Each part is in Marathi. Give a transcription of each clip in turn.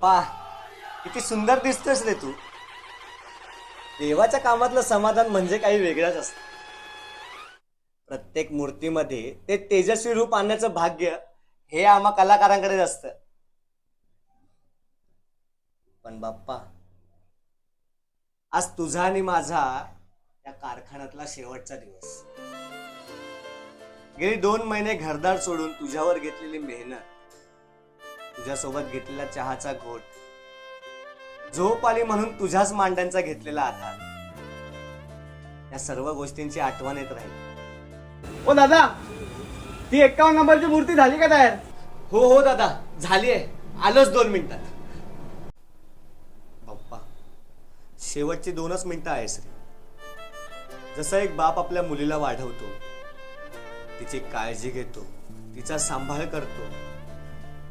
बाप्पा किती सुंदर दिसतोस रे तू. देवाच्या कामातलं समाधान म्हणजे काही वेगळंच असतं. प्रत्येक मूर्तीमध्ये ते तेजस्वी रूप आणण्याचं भाग्य हे आम्हा कलाकारांकडेच असत. पण बाप्पा आज तुझा आणि माझा या कारखान्यातला शेवटचा दिवस. गेली दोन महिने घरदार सोडून तुझ्यावर घेतलेली मेहनत तुझ्यासोबत घेतलेला चहाचा घोट. झोप आली म्हणून तुझ्याच मांड्यांचा घेतलेला आधार. या सर्व गोष्टींची आठवण येत राहील. ओ दादा ती एक्कावन्न नंबरची मूर्ती झाली का तयार? हो हो दादा झाली आहे. आलोच दोन मिनिटात. बाप्पा शेवटची दोनच मिनिटं आहेस रे जसं एक बाप आपल्या मुलीला वाढवतो तिची काळजी घेतो तिचा सांभाळ करतो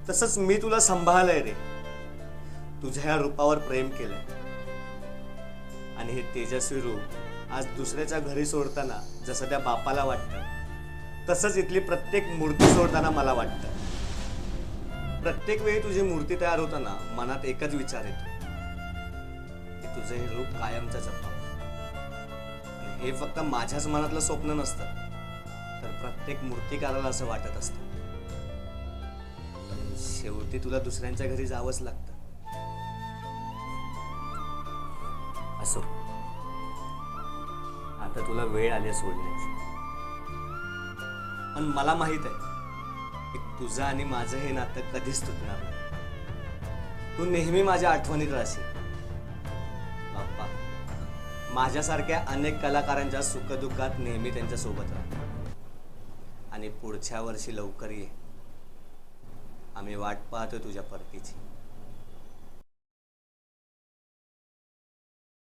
तसंच मी तुला सांभाळलंय रे. तुझ्या या रूपावर प्रेम केलंय. आणि हे तेजस्वी रूप आज दुसऱ्याच्या घरी सोडताना जसं त्या बापाला वाटतं तसंच इथली प्रत्येक मूर्ती सोडताना मला वाटतं. प्रत्येक वेळी तुझी मूर्ती तयार होताना मनात एकच विचार येतो की तुझं हे रूप कायमचं जपा हे फक्त माझ्याच मनातलं स्वप्न नसतं तर प्रत्येक मूर्तिकाराला असं वाटत असतं. शेवटी तुला दुसऱ्यांच्या घरी जावंच लागतं. असो. आता तुला वेळ आली सोडण्याची. पण मला माहीत आहे की तुझं आणि माझं हे नातं कधीच तुटणार नाही. तू नेहमी माझ्या आठवणीत राहशील. बाप्पा माझ्यासारख्या अनेक कलाकारांच्या सुखदुःखात नेहमी त्यांच्यासोबत राहा. आणि पुढच्या वर्षी लवकर ये. आम्ही वाट पाहतो तुझ्या परतीची.